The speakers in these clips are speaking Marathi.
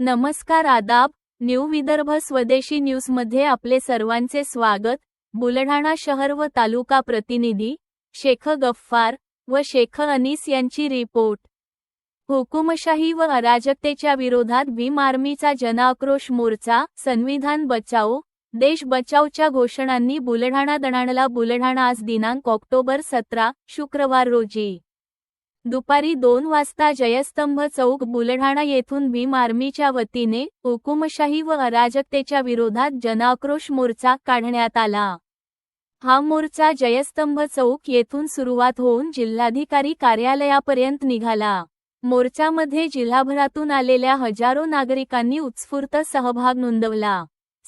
नमस्कार आदाब न्यू विदर्भ स्वदेशी न्यूजमध्ये आपले सर्वांचे स्वागत. बुलढाणा शहर व तालुका प्रतिनिधी शेख गफ्फार व शेख अनीस यांची रिपोर्ट. हुकुमशाही व अराजकतेच्या विरोधात भीम आर्मीचा जनआक्रोश मोर्चा संविधान बचाओ देश बचावच्या घोषणांनी बुलढाणा दणाणला बुलढाणा आज दिनांक ऑक्टोबर सतरा शुक्रवार रोजी. दुपारी दोन वाजता जयस्तंभ चौक बुलढाणा येथून भीम आर्मीच्या वतीने हुकुमशाही व अराजकतेच्या विरोधात जनाक्रोश मोर्चा काढण्यात आला. हा मोर्चा जयस्तंभ चौक येथून सुरुवात होऊन जिल्हाधिकारी कार्यालयापर्यंत निघाला. मोर्चामध्ये जिल्हाभरातून आलेल्या हजारो नागरिकांनी उत्स्फूर्त सहभाग नोंदवला.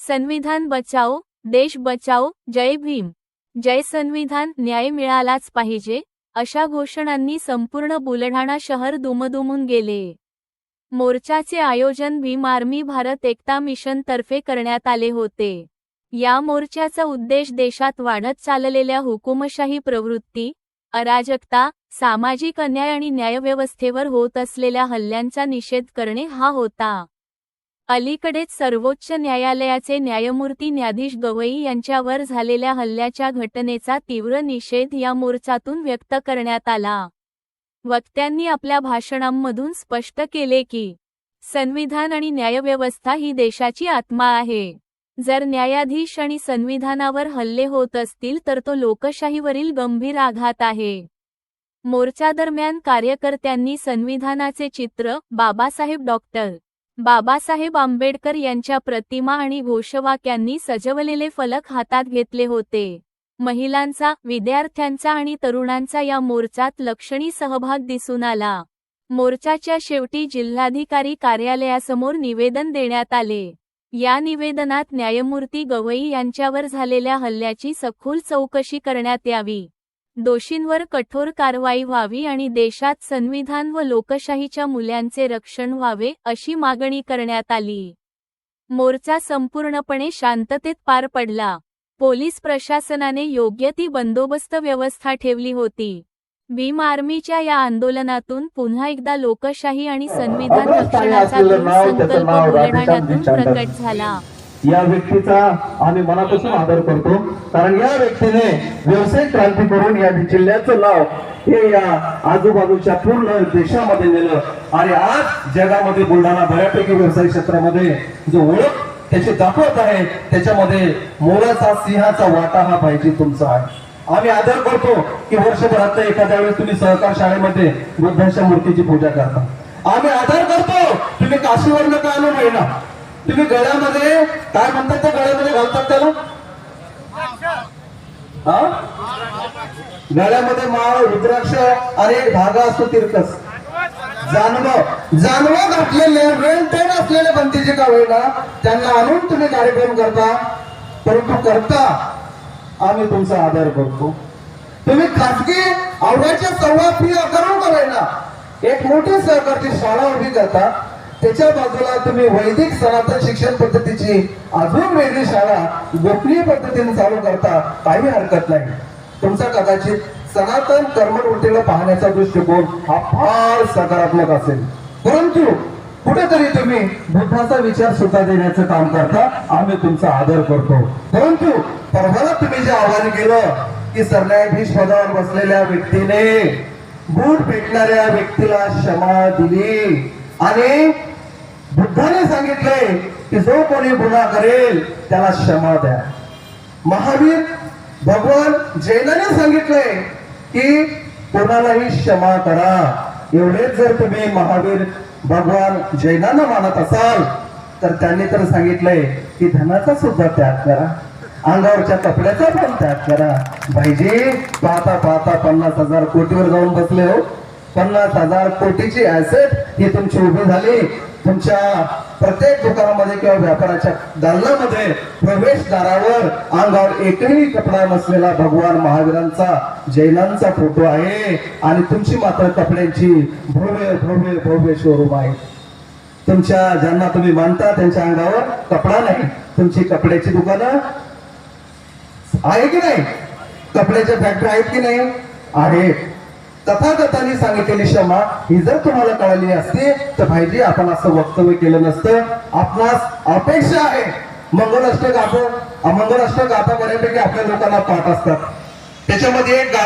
संविधान बचाओ देश बचाओ जय भीम. जय संविधान न्याय मिळालाच पाहिजे अशा घोषणांनी संपूर्ण बुलढाणा शहर दुमदुमून गेले. मोर्चाचे आयोजन भीम आर्मी भारत एकता मिशन तर्फे करण्यात आले होते. या मोर्चाचा उद्देश देशात वाढत चाललेल्या हुकुमशाही प्रवृत्ती अराजकता सामाजिक अन्याय आणि न्यायव्यवस्थेवर होत असलेल्या हल्ल्यांचा निषेध करणे हा होता. अलीकडेच सर्वोच्च न्यायालयाचे न्यायमूर्ती न्यायाधीश गवई यांच्यावर झालेल्या हल्ल्याच्या घटनेचा तीव्र निषेध या मोर्चातून व्यक्त करण्यात आला. वक्त्यांनी आपल्या भाषणांमधून स्पष्ट केले की संविधान आणि न्यायव्यवस्था ही देशाची आत्मा आहे. जर न्यायाधीश आणि संविधानावर हल्ले होत असतील तर तो लोकशाहीवरील गंभीर आघात आहे. मोर्चादरम्यान कार्यकर्त्यांनी संविधानाचे चित्र बाबासाहेब डॉक्टर. बाबासाहेब आंबेडकर यांच्या प्रतिमा आणि घोषवाक्यांनी सजवलेले फलक हातात घेतले होते. महिलांचा विद्यार्थ्यांचा आणि तरुणांचा या मोर्चात लक्षणी सहभाग दिसून आला. मोर्चाच्या शेवटी जिल्हाधिकारी कार्यालयासमोर निवेदन देण्यात आले. या निवेदनात न्यायमूर्ती गवई यांच्यावर झालेल्या हल्ल्याची सखोल चौकशी करण्यात यावी. दोषींवर कठोर कारवाई व्हावी आणि देशात संविधान व लोकशाहीच्या मूल्यांचे रक्षण व्हावे अशी मागणी करण्यात आली. मोर्चा संपूर्णपणे शांततेत पार पडला. पोलीस प्रशासनाने योग्य ती बंदोबस्त व्यवस्था ठेवली होती. भीम आर्मीच्या या आंदोलनातून पुन्हा एकदा लोकशाही आणि संविधान रक्षणाचा संकल्प बुलढाण्यातून प्रकट झाला. या व्यक्तीचा आम्ही मनापासून आदर करतो. कारण या व्यक्तीने व्यावसायिक क्रांती करून या जिल्ह्याचं नाव हे या आजूबाजूच्या पूर्ण देशामध्ये नेलं. आणि आज जगामध्ये बुलढाणा बऱ्यापैकी व्यवसाय क्षेत्रामध्ये जो ओळख त्याची दाखवत आहे त्याच्यामध्ये मोलाचा सिंहाचा वाटा हा पाहिजे तुमचा आहे. आम्ही आदर करतो की वर्षभरात एखाद्या वेळेस तुम्ही सहकार शाळेमध्ये बुद्धांच्या मूर्तीची पूजा करता. आम्ही आदर करतो तुम्ही काशीवरनं का आणून ना तुम्ही गळ्यामध्ये काय म्हणतात त्या गळ्यामध्ये घालतात त्याला? हा? गळ्यामध्ये माळ रुद्राक्ष आणि एक धागा असतो तिरकस. जानव. जानव घातलेले रेंटेड असलेले बंदीचे का होईना त्यांना आणून तुम्ही कार्यक्रम करता. परंतु करता आम्ही तुमचा आदर करतो. तुम्ही खासगी आवड्याच्या सव्वा फी करून करायला एक मोठी सहकारची शाळा उभी करता त्याच्या बाजूला तुम्ही वैदिक सनातन शिक्षण पद्धतीची अजून वेगळी शाळा गोपनीय पद्धतीने चालू करता काही हरकत नाही. तुमचा कदाचित सनातन कर्मवृत्तीला पाहण्याचा दृष्टिकोन हा फार सकारात्मक असेल. परंतु कुठेतरी तुम्ही बुद्धाचा विचार सुद्धा देण्याचं काम करता आम्ही तुमचा आदर करतो. परंतु परवाला तुम्ही जे आव्हान केलं की सरन्यायाधीश पदावर बसलेल्या व्यक्तीने बूट फेकणाऱ्या व्यक्तीला क्षमा दिली. आणि बुद्धाने सांगितले की जो कोणी गुन्हा करेल त्याला क्षमा द्या. महावीर भगवान जैनाने सांगितले की कोणालाही क्षमा करा. एवढेच जर तुम्ही महावीर भगवान जैनांना मानत असाल तर त्यांनी तर सांगितलंय की धनाचा सुद्धा त्याग करा. अंगावरच्या कपड्याचा पण त्याग करा. भाईजी पाहता पाहता पन्नास हजार कोटीवर जाऊन बसले हो. पन्नास हजार कोटीची ऍसेट ही तुमची उभी झाली. तुमच्या प्रत्येक दुकानामध्ये किंवा व्यापाराच्या दालनामध्ये प्रवेशद्वारावर अंगावर एकही कपडा नसलेला भगवान महावीरांचा जैनांचा फोटो आहे. आणि तुमची मात्र कपड्यांची भव्य भव्य भव्य शोरूम आहे. तुमच्या ज्यांना तुम्ही मानता त्यांच्या अंगावर कपडा नाही. तुमची कपड्याची दुकानं आहे की नाही? कपड्याच्या फॅक्टरी आहेत की नाही? आहेत. तथागतांनी सांगितलेली क्षमा ही जर तुम्हाला कळाली असती तर भाईजी आपण असं वक्तव्य केलं नसतं. आपणास अपेक्षा आहे. मंगल अष्टक आपण मंगल अष्टक आता बऱ्यापैकी आपल्या लोकांना पाठ असतात. त्याच्यामध्ये एक